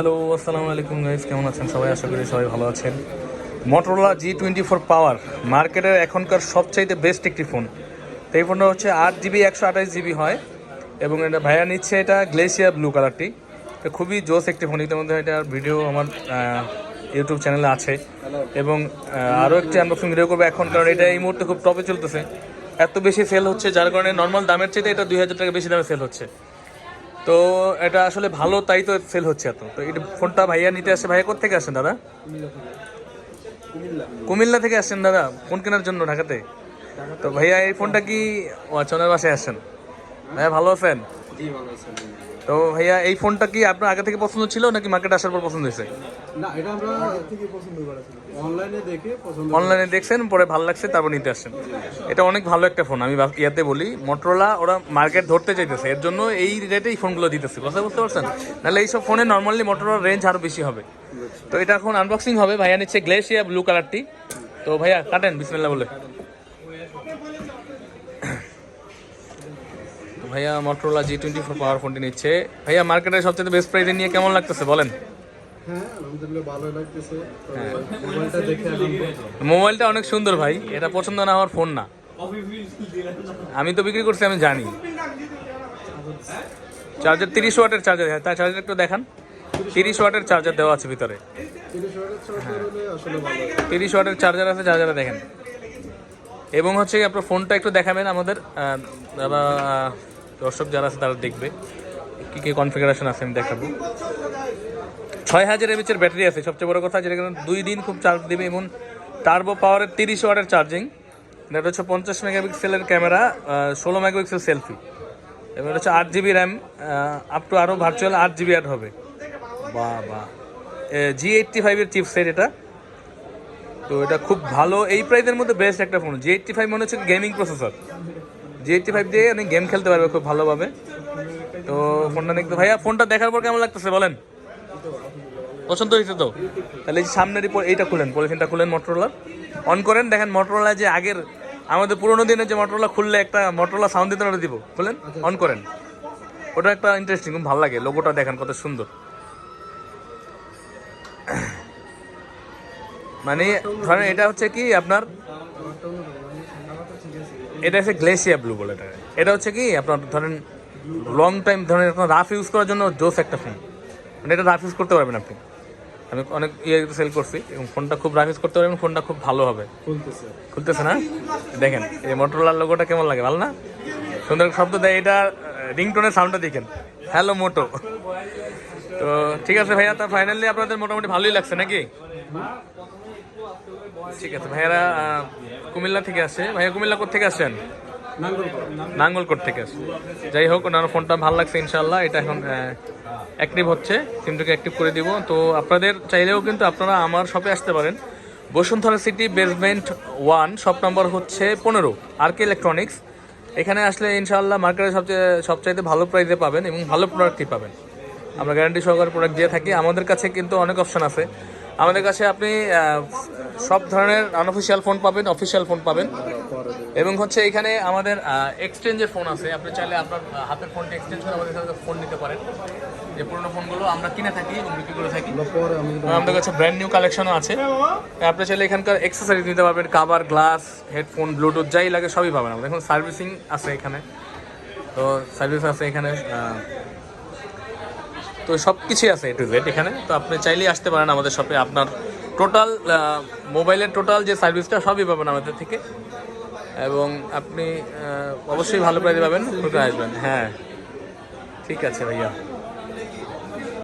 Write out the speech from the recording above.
Hello আসসালামু আলাইকুম guys কেমন আছেন সবাই? আশা করি সবাই ভালো আছেন। Motorola G twenty four power মার্কেটের এখনকার সবচাইতে বেস্ট একটি ফোন তো এই ফোনটা হচ্ছে আট জিবি একশো আঠাশ জিবি হয়। এবং এটা ভাইয়া নিচ্ছে এটা গ্লেসিয়া ব্লু কালারটি তো খুবই জোস একটি ফোন ইতিমধ্যে এটার ভিডিও আমার ইউটিউব চ্যানেলে আছে। এবং আরও একটি আনবক্সিং ভিডিও করব এখন, কারণ এটা এই মুহূর্তে খুব টপে চলতেছে। এত বেশি সেল হচ্ছে, যার কারণে নর্মাল দামের চাইতে এটা দুই হাজার টাকা বেশি দামে সেল হচ্ছে। তো এটা আসলে ভালো, তাই তো সেল হচ্ছে এত। তো এটা ফোনটা ভাইয়া নিতে আসে, ভাইয়া কোথেকে আসেন দাদা? কুমিল্লা থেকে আসছেন দাদা, ফোন কেনার জন্য ঢাকাতে। তো ভাইয়া এই ফোনটা কি, ও আচ্ছা ওনার বাসায় আসছেন ভাইয়া ভালো আছেন? তো ভাইয়া এই ফোনটা কি আপনার আগে থেকে পছন্দ ছিল নাকি মার্কেটে আসার পর পছন্দ হয়েছে? না এটা আমরা থেকে পছন্দ করেছি অনলাইনে দেখে পছন্দ অনলাইনে দেখছেন পরে ভালো লাগছে তারপর নিতে আসছেন। এটা অনেক ভালো একটা ফোন আমি ইয়াতে বলি মোটরোলা ওরা মার্কেট ধরতে চাইতেছে এর জন্য এই রেটেই ফোনগুলো দিতেছে কথা বুঝতে পারছেন? নাহলে এইসব ফোনে নর্মালি মোটরোলার রেঞ্জ আরও বেশি হবে। তো এটা এখন আনবক্সিং হবে ভাইয়া নিচ্ছে গ্লেসিয়া ব্লু কালারটি তো ভাইয়া কাটেন বিসমিল্লা বলে। ভাইয়া Motorola G twenty four power ফোনটি নিচ্ছে। ভাইয়া মার্কেটের সবচেয়ে বেস্ট প্রাইসে নিয়ে কেমন লাগতেছে বলেন? হ্যাঁ তবে মোবাইলটা অনেক সুন্দর ভাই এটা পছন্দ না আমার ফোন না। আমি তো বিক্রি করছি আমি জানি। চার্জার তিরিশ ওয়াটের চার্জার হ্যাঁ তার চার্জার একটু দেখান। তিরিশ ওয়াটের চার্জার দেওয়া আছে ভিতরে। তিরিশ ওয়াটের চার্জার চার্জার আছে চার্জারে দেখেন। এবং হচ্ছে আপনার ফোনটা একটু দেখাবেন আমাদের দর্শক যারা আছে তারা দেখবে। কী কী কনফিগারেশন আছে আমি দেখাবো। ছয় হাজার এমএচের ব্যাটারি আছে। সবচেয়ে বড় কথা যেটা দুই দিন খুব চার্জ দেবে এবং টার্বো পাওয়ারের তিরিশ ওয়াটের চার্জিং এটা হচ্ছে পঞ্চাশ মেগাপিক্সেলের ক্যামেরা ষোলো মেগাপিক্সেল সেলফি এবং এটা হচ্ছে আট জিবি র্যাম আপ টু আরও ভার্চুয়াল আট জিবি অ্যাড হবে। বা বা জি এইটটি ফাইভের চিপসেট এটা। তো এটা খুব ভালো। এই প্রাইসের মধ্যে বেস্ট একটা ফোন জি এইটটি ফাইভ মনে হচ্ছে gaming processor G eighty five দিয়ে অনেক গেম খেলতে পারবে খুব ভালোভাবে। তো ফোনটা দেখতে ভাইয়া, ফোনটা দেখার পর কেমন লাগতেছে বলেন? পছন্দ হয়েছে তো? তাহলে সামনের এই এইটা খুলেন, পলিথিনটা খুলেন মোটরোলার অন করেন, দেখেন মোটরোলা যে আগের আমাদের পুরোনো দিনে যে মোটরোলা খুললে একটা মোটরোলা সাউন্ড দিতে ওটা দিব। খুলেন অন করেন। ওটা একটা ইন্টারেস্টিং খুব ভালো লাগে। লোগোটা দেখেন, কত সুন্দর। মানে ধরেন এটা হচ্ছে কি আপনার এটা হচ্ছে গ্লেসিয়া ব্লু বলে এটা। এটা হচ্ছে কি আপনার ধরেন লং টাইম ধরেন আপনার রাফ ইউজ করার জন্য জোস একটা ফোন মানে এটা রাফ ইউজ করতে পারবেন আপনি। আমি অনেক ইয়ে সেল করছি এবং ফোনটা খুব রাফ ইউজ করতে পারবেন ফোনটা খুব ভালো হবে। খুলতেছে। না? দেখেন এই মোটরলার লোগোটা কেমন লাগে ভালো না? সুন্দর শব্দ দেয় এটা রিংটোনের সাউন্ডটা দেখেন। হ্যালো মোটো তো ঠিক আছে ভাইয়া তা ফাইনালি আপনাদের মোটামুটি ভালোই লাগছে নাকি? ঠিক আছে, ভাইয়ারা কুমিল্লা থেকে আসে। ভাইয়া, কুমিল্লা থেকে আসেন নাঙ্গলকোট থেকে আসে যাই হোক, ওনার ফোনটা ভালো লাগছে ইনশাল্লাহ এটা এখন অ্যাক্টিভ হচ্ছে। সিমটাকে অ্যাক্টিভ করে দিব। তো আপনাদের চাইলেও কিন্তু আপনারা আমার শপে আসতে পারেন। Bashundhara City basement one shop নম্বর হচ্ছে পনেরো আর কে ইলেকট্রনিক্স এখানে আসলে ইনশাআল্লাহ মার্কেটে সবচেয়ে, সবচাইতে ভালো প্রাইসে পাবেন এবং ভালো প্রোডাক্টই পাবেন। আমরা গ্যারান্টি সহকারে প্রোডাক্ট দিয়ে থাকি। আমাদের কাছে কিন্তু অনেক অপশন আছে। আমাদের কাছে আপনি সব ধরনের আনঅফিসিয়াল ফোন পাবেন অফিসিয়াল ফোন পাবেন। এবং হচ্ছে এখানে আমাদের এক্সচেঞ্জের ফোন আছে। আপনি চাইলে আপনার হাতের ফোনটা এক্সচেঞ্জ করে আমাদের সাথে ফোন নিতে পারেন। যে পুরোনো ফোনগুলো আমরা কিনে থাকি এবং বিক্রি করে থাকি। আমাদের কাছে ব্র্যান্ড নিউ কালেকশনও আছে। আপনি চাইলে এখানকার এক্সেসরিজ নিতে পারবেন কাভার গ্লাস হেডফোন ব্লুটুথ যাই লাগে সবই পাবেন। আমাদের এখন সার্ভিসিং আছে এখানে। তো সার্ভিস আছে এখানে তো সব কিছুই আছে এ টু জেড এখানে। তো আপনি চাইলেই আসতে পারেন আমাদের শপে আপনার টোটাল মোবাইলের টোটাল যে সার্ভিসটা সবই পাবেন আমাদের থেকে। এবং আপনি অবশ্যই ভালো প্রাইজে পাবেন। আসবেন। হ্যাঁ। ঠিক আছে ভাইয়া।